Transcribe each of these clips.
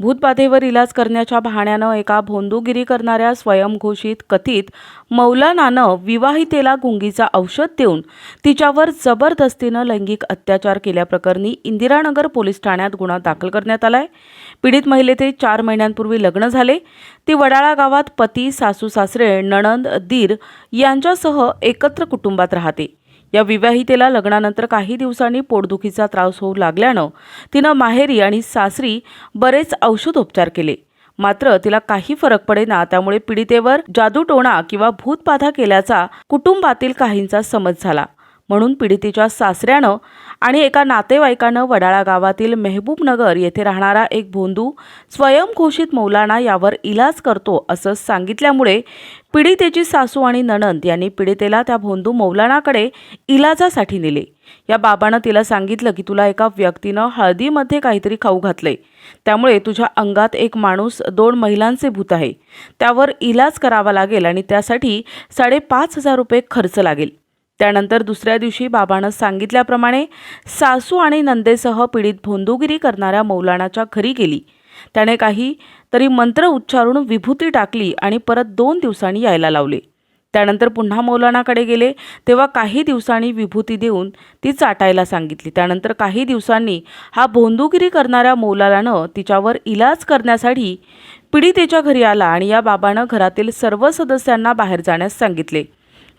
भूतबाधेवर इलाज करण्याच्या बहाण्यानं एका भोंदूगिरी करणाऱ्या स्वयंघोषित कथित मौलानानं विवाहितेला गुंगीचा औषध देऊन तिच्यावर जबरदस्तीनं लैंगिक अत्याचार केल्याप्रकरणी इंदिरानगर पोलीस ठाण्यात गुन्हा दाखल करण्यात आलाय. पीडित महिलेचे चार महिन्यांपूर्वी लग्न झाले. ती वडाळा गावात पती सासू सासरे नणंद दीर यांच्यासह एकत्र कुटुंबात राहते. या विवाहितेला लग्नानंतर काही दिवसांनी पोटदुखीचा त्रास होऊ लागल्यानं तिनं माहेरी आणि सासरी बरेच औषधोपचार केले. मात्र तिला काही फरक पडेना त्यामुळे पीडितेवर जादूटोणा किंवा भूतबाधा केल्याचा कुटुंबातील काहींचा समज झाला. म्हणून पीडितेच्या सासऱ्यानं आणि एका नातेवाईकानं वडाळा गावातील मेहबूबनगर येथे राहणारा एक भोंदू स्वयंघोषित मौलाना यावर इलाज करतो असं सांगितल्यामुळे पीडितेची सासू आणि नणंद यांनी पीडितेला त्या भोंदू मौलानाकडे इलाजासाठी नेले. या बाबानं तिला सांगितलं की तुला एका व्यक्तीनं हळदीमध्ये काहीतरी खाऊ घातलंय. त्यामुळे तुझ्या अंगात एक माणूस दोन महिलांचे भूत आहे. त्यावर इलाज करावा लागेल आणि त्यासाठी साडेपाच हजार रुपये खर्च लागेल. त्यानंतर दुसऱ्या दिवशी बाबानं सांगितल्याप्रमाणे सासू आणि नंदेसह पीडित भोंदूगिरी करणाऱ्या मौलानाच्या घरी गेली. त्याने काही तरी मंत्र उच्चारून विभूती टाकली आणि परत दोन दिवसांनी यायला लावले. त्यानंतर पुन्हा मौलानाकडे गेले तेव्हा काही दिवसांनी विभूती देऊन ती चाटायला सांगितली. त्यानंतर काही दिवसांनी हा भोंदूगिरी करणाऱ्या मौलानानं तिच्यावर इलाज करण्यासाठी पीडितेच्या घरी आला आणि या बाबानं घरातील सर्व सदस्यांना बाहेर जाण्यास सांगितले.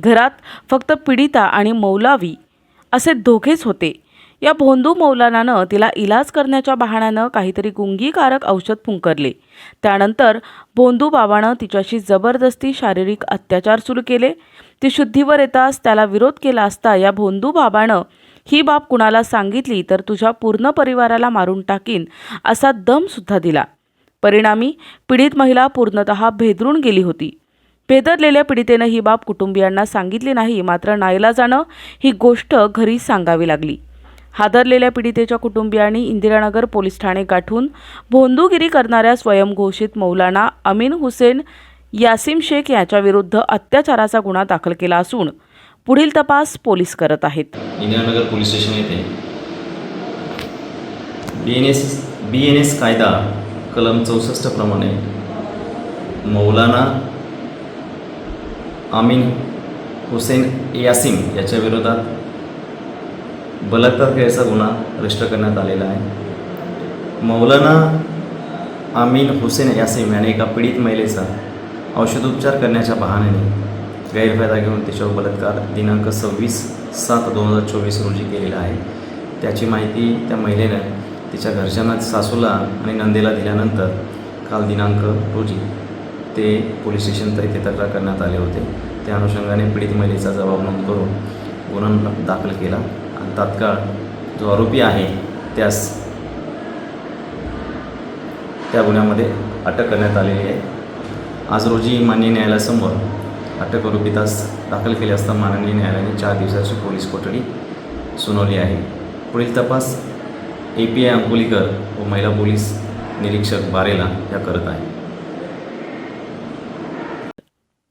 घरात फक्त पीडिता आणि मौलावी असे दोघेच होते. या भोंदू मौलानानं तिला इलाज करण्याच्या बहाण्यानं काहीतरी गुंगीकारक औषध फुंकरले. त्यानंतर भोंदू बाबानं तिच्याशी जबरदस्ती शारीरिक अत्याचार सुरू केले. ती शुद्धीवर येताच त्याला विरोध केला असता या भोंदू बाबानं ही बाब कुणाला सांगितली तर तुझ्या पूर्ण परिवाराला मारून टाकीन असा दमसुद्धा दिला. परिणामी पीडित महिला पूर्णतः भेदरून गेली होती. भेदरलेल्या पीडितेनं ही बाब कुटुंबियांना सांगितली नाही मात्र नाईलाजानं ही गोष्ट घरी सांगावी लागली. हादरलेल्या पीडितेच्या कुटुंबियांनी इंदिरानगर पोलीस ठाणे गाठून भोंदूगिरी करणाऱ्या स्वयंघोषित मौलाना अमीन हुसेन यासिम शेख याच्याविरुद्ध अत्याचाराचा गुन्हा दाखल केला असून पुढील तपास पोलीस करत आहेत. इंदिरानगर पोलीस स्टेशन येथे B N S B N S कायदा कलम चौसष्टप्रमाणे मौलाना आमिन हुसेन यासिम याच्या विरोधात बलात्कार केल्याचा गुन्हा रजिस्टर करण्यात आलेला आहे. मौलाना आमिन हुसेन यासिम याने एका पीडित महिलेचा औषधोपचार करण्याच्या बहाण्याने गैरफायदा घेऊन तिच्यावर बलात्कार दिनांक सव्वीस सात दोन हजार चोवीस रोजी केलेला आहे. त्याची माहिती त्या महिलेनं तिच्या घरच्यांना सासूला आणि नंदेला दिल्यानंतर काल दिनांक रोजी ते पोलीस स्टेशन तर इथे तक्रार करण्यात आले होते. त्या अनुषंगाने पीडित महिलेचा जबाब नोंद करून गुन्हा दाखल केला. आणि तात्काळ जो आरोपी आहे त्यास त्या गुन्ह्यामध्ये अटक करण्यात आलेली आहे. आज रोजी माननीय न्यायालयासमोर अटक आरोपितास दाखल केले असता माननीय न्यायालयाने चार दिवसाची पोलीस कोठडी सुनावली आहे. पुढील तपास ए पी आय अंकोलीकर व महिला पोलीस निरीक्षक बारेला या करत आहे.